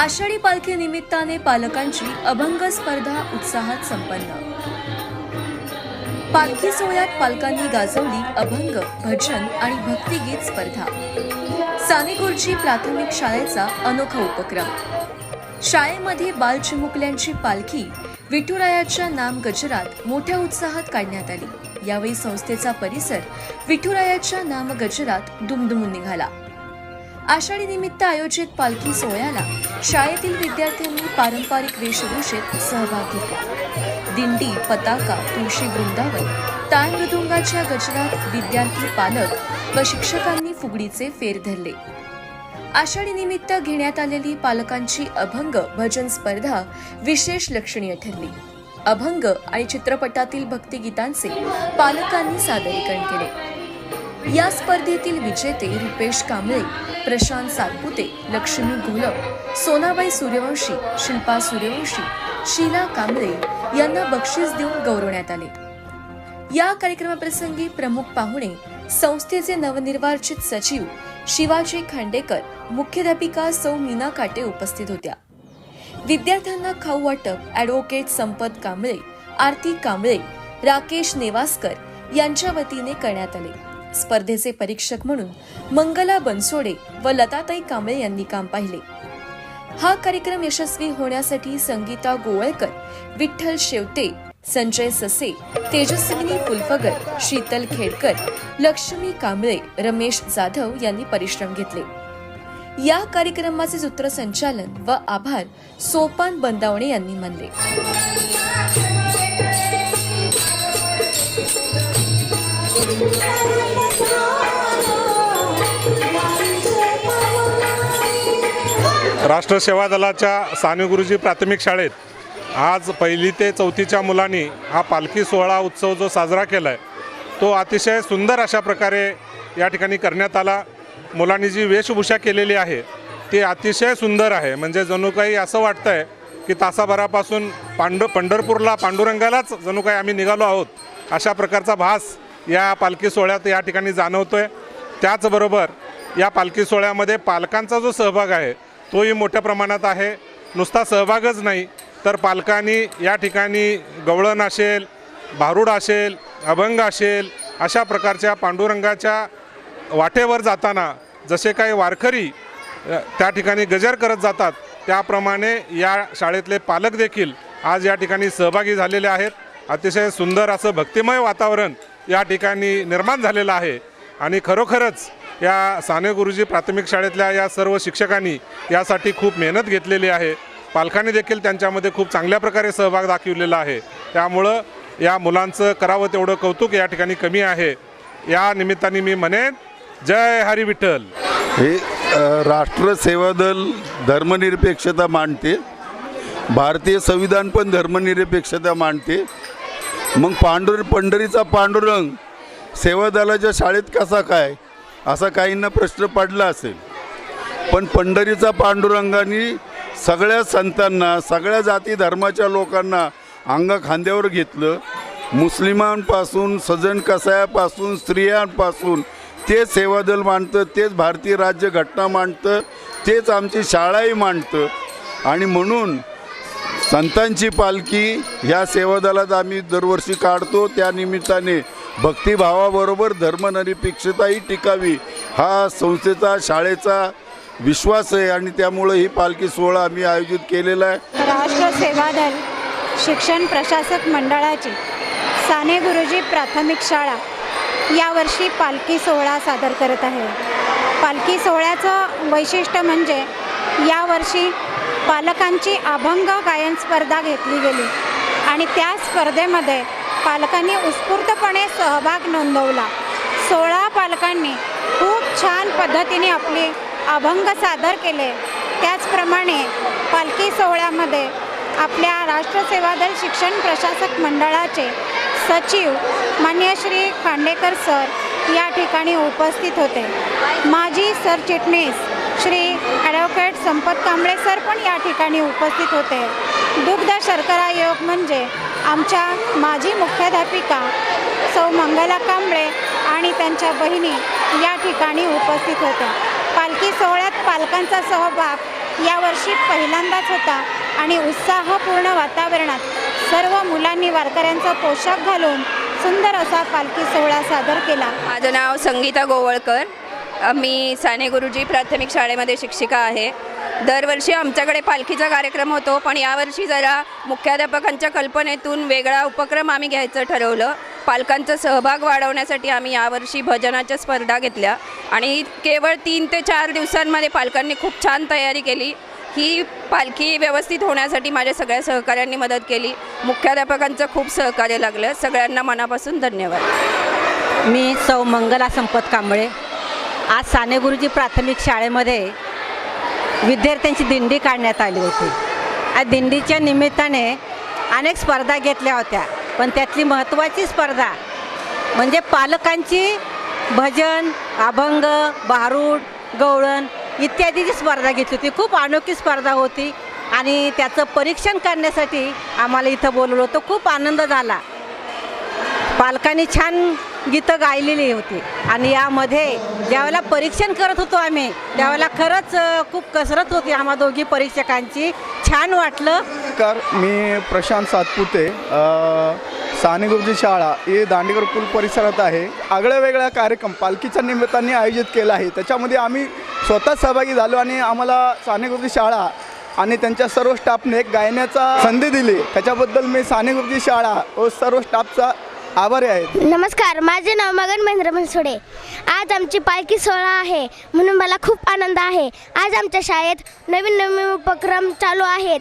आषाढी पालखी निमित्ताने पालकांची अभंग स्पर्धा उत्साहात संपन्न. पालखी सोहळ्यात पालकांनी गाजवली अभंग भजन आणि भक्तिगीत स्पर्धा. सानेगुरुजी प्राथमिक शाळेचा अनोखा उपक्रम. शाळेमध्ये बाल चिमुकल्यांची पालखी विठुरायाच्या नाम गजरात मोठ्या उत्साहात काढण्यात आली. यावेळी संस्थेचा परिसर विठुरायाच्या नाम गजरात दुमदुमून निघाला. आषाढी निमित्त आयोजित पालखी सोहळ्याला शाळेतील विद्यार्थ्यांनी पारंपरिक वेशभूषेत सहभाग घेतला. दिंडी पताका तुळशी वृंदावन ताळ मृदुंगाच्या गजरात विद्यार्थी पालक व शिक्षकांनी फुगडीचे फेर धरले. आषाढी निमित्त घेण्यात आलेली पालकांची अभंग भजन स्पर्धा विशेष लक्षणीय ठरली. अभंग आणि चित्रपटातील भक्तिगीतांचे पालकांनी सादरीकरण केले. या स्पर्धेतील विजेते रुपेश कांबळे प्रशांत सातपुते लक्ष्मी घोलप सोनाबाई सूर्यवंशी शिल्पा सूर्यवंशी शीला कांबळे यांना बक्षीस देऊन गौरवण्यात आले. या कार्यक्रमाप्रसंगी प्रमुख पाहुणे संस्थेचे नवनिर्वाचित सचिव शिवाजी खांडेकर मुख्याध्यापिका सौ मीना काटे उपस्थित होत्या. विद्यार्थ्यांना खाऊ वाटप ॲडव्होकेट संपत कांबळे आरती कांबळे राकेश नेवासकर यांच्या वतीने करण्यात आले. स्पर्धेचे परीक्षक म्हणून मंगला बनसोडे व लताताई कांबळे यांनी काम पाहिले. हा कार्यक्रम यशस्वी होण्यासाठी संगीता गोवळकर विठ्ठल शेवते संजय ससे तेजस्विनी फुलफगर शीतल खेडकर लक्ष्मी कांबळे रमेश जाधव यांनी परिश्रम घेतले. या कार्यक्रमाचे सूत्रसंचालन व आभार सोपान बंदावणे यांनी मानले. राष्ट्र सेवा दलाच्या साने गुरुजी प्राथमिक शाळेत आज पहिली ते चौथीच्या मुलांनी हा पालखी सोहळा उत्सव जो साजरा केला आहे तो अतिशय सुंदर अशा प्रकारे या ठिकाणी करण्यात आला. मुलांनी जी वेशभूषा केलेली आहे ती अतिशय सुंदर आहे. म्हणजे जणू काही असं वाटतं आहे की तासाभरापासून पांडु पंढरपूरला पांडुरंगालाच जणू काही आम्ही निघालो आहोत अशा प्रकारचा भास या पालखी सोहळ्यात या ठिकाणी जाणवतो आहे त्याचबरोबर या पालखी सोहळ्यामध्ये पालकांचा जो सहभाग आहे तोही मोठ्या प्रमाणात आहे. नुसता सहभागच नाही. तर पालकांनी या ठिकाणी गवळण असेल भारूड असेल अभंग असेल अशा प्रकारच्या पांडुरंगाच्या वाटेवर जाताना जसे काही वारकरी त्या ठिकाणी गजर करत जातात त्याप्रमाणे या शाळेतले पालक देखील आज या ठिकाणी सहभागी झालेले आहेत. अतिशय सुंदर असं भक्तिमय वातावरण या ठिकाणी निर्माण झालेलं आहे. आणि खरोखरच या साने गुरुजी प्राथमिक शाळेतल्या या सर्व शिक्षकांनी यासाठी खूप मेहनत घेतलेली आहे. पालकांनी देखील त्यांच्यामध्ये खूप चांगल्या प्रकारे सहभाग दाखवलेला आहे. त्यामुळं या मुलांचं करावं तेवढं कौतुक या ठिकाणी कमी आहे. या निमित्ताने मी म्हणेन जय हरी विठ्ठल. हे राष्ट्र सेवा दल धर्मनिरपेक्षता मांडते भारतीय संविधान पण धर्मनिरपेक्षता मांडते मग पांडुर पंढरीचा पांडुरंग सेवा दलाच्या शाळेत कसा काय? असा काहींना प्रश्न पडला असेल. पण पंढरीचा पांडुरंगाने सगळ्या संतांना सगळ्या जाती धर्माच्या लोकांना अंग खांद्यावर घेतलं. मुस्लिमांपासून सजन कसायापासून स्त्रियांपासून ते सेवादल मांडतं तेच भारतीय राज्यघटना मांडतं तेच आमची शाळाही मांडतं. आणि म्हणून संतांची पालखी ह्या सेवादलात आम्ही दरवर्षी काढतो. त्या निमित्ताने भक्तिभावाबरोबर धर्मनिरपेक्षताही टिकावी हा संस्थेचा शाळेचा विश्वास आहे आणि त्यामुळं ही पालखी सोहळा आम्ही आयोजित केलेला आहे. राष्ट्र सेवा दल शिक्षण प्रशासक मंडळाची साने गुरुजी प्राथमिक शाळा यावर्षी पालखी सोहळा सादर करत आहे. पालखी सोहळ्याचं वैशिष्ट्य म्हणजे यावर्षी पालकांची अभंग गायन स्पर्धा घेतली गेली आणि त्या स्पर्धेमध्ये पालकांनी उत्स्फूर्तपणे सहभाग नोंदवला. सोळा पालकांनी खूप छान पद्धतीने आपले अभंग सादर केले. त्याचप्रमाणे पालखी सोहळ्यामध्ये आपल्या राष्ट्रसेवा दल शिक्षण प्रशासक मंडळाचे सचिव मान्य श्री खांडेकर सर या ठिकाणी उपस्थित होते. माजी सरचिटणीस श्री ॲडव्होकेट संपत कांबळे सर पण या ठिकाणी उपस्थित होते. दुग्ध शर्करा योग म्हणजे आमच्या माजी मुख्याध्यापिका सौ मंगला कांबळे आणि त्यांच्या बहिणी या ठिकाणी उपस्थित होत्या. पालखी सोहळ्यात पालकांचा सहभाग यावर्षी पहिल्यांदाच होता आणि उत्साहपूर्ण वातावरणात सर्व मुलांनी वारकऱ्यांचा पोशाख घालून सुंदर असा पालखी सोहळा सादर केला. माझं नाव संगीता गोवळकर. मी साने गुरुजी प्राथमिक शाळेमध्ये शिक्षिका आहे. दरवर्षी आमच्याकडे पालखीचा कार्यक्रम होतो पण यावर्षी जरा मुख्याध्यापकांच्या कल्पनेतून वेगळा उपक्रम आम्ही घ्यायचं ठरवलं. पालकांचा सहभाग वाढवण्यासाठी आम्ही यावर्षी भजनाच्या स्पर्धा घेतल्या आणि केवळ तीन ते चार दिवसांमध्ये पालकांनी खूप छान तयारी केली. ही पालखी व्यवस्थित होण्यासाठी माझ्या सगळ्या सहकाऱ्यांनी मदत केली. मुख्याध्यापकांचं खूप सहकार्य लागलं. सगळ्यांना मनापासून धन्यवाद. मी सौ मंगला संपत कांबळे. आज साने गुरुजी प्राथमिक शाळेमध्ये विद्यार्थ्यांची दिंडी काढण्यात आली होती. या दिंडीच्या निमित्ताने अनेक स्पर्धा घेतल्या होत्या. पण त्यातली महत्त्वाची स्पर्धा म्हणजे पालकांची भजन अभंग भारूड गवळण इत्यादीची स्पर्धा घेतली होती. खूप अनोखी स्पर्धा होती आणि त्याचं परीक्षण करण्यासाठी आम्हाला इथं बोलवलं होतं. खूप आनंद झाला. पालकांनी छान गीतं गायलेली होती. आणि यामध्ये ज्यावेळेला परीक्षण करत होतो आम्ही त्यावेळेला खरंच खूप कसरत होती आम्हा दोघी परीक्षकांची. छान वाटलं. कर मी प्रशांत सातपुते साने गुरुजी शाळा ही दांडेकर पूल परिसरात आहे. आगळ्या वेगळ्या कार्यक्रम पालखीच्या निमित्ताने आयोजित केला आहे. त्याच्यामध्ये आम्ही स्वतः सहभागी झालो आणि आम्हाला साने गुरुजी शाळा आणि त्यांच्या सर्व स्टाफने एक गायनाचा संधी दिली. त्याच्याबद्दल मी साने गुरुजी शाळा व सर्व स्टाफचा आभारी आहेत. नमस्कार माझे नाव मगन महेंद्र मनसोडे. आज आमची पालखी सोहळा आहे म्हणून मला खूप आनंद आहे. आज आमच्या शाळेत नवीन नवीन उपक्रम चालू आहेत.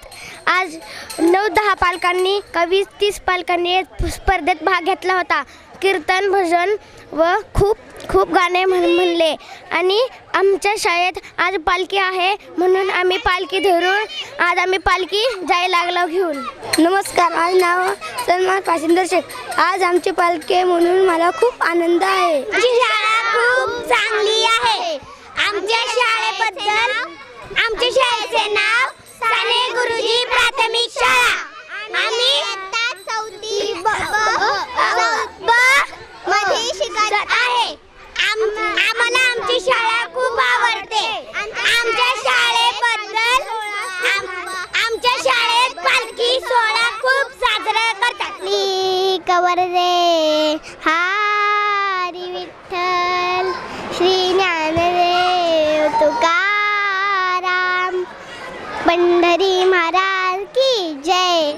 आज नऊ दहा पालकांनी कवी तीस पालकांनी स्पर्धेत भाग घेतला होता. कीर्तन भजन व खूप खूप गाणे म्हण म्हणले. आणि आमच्या शाळेत आज पालखी आहे म्हणून आम्ही पालखी धरून आज आम्ही पालखी जायला लागलो घेऊन. नमस्कार माझं नाव सलमान काशिंदर शेख. आज आमची पालखी म्हणून मला खूप आनंद आहे. मी कवर रे हारी विठ्ठल श्री ज्ञानदेव तुकाराम. पंढरी महाराज की जय.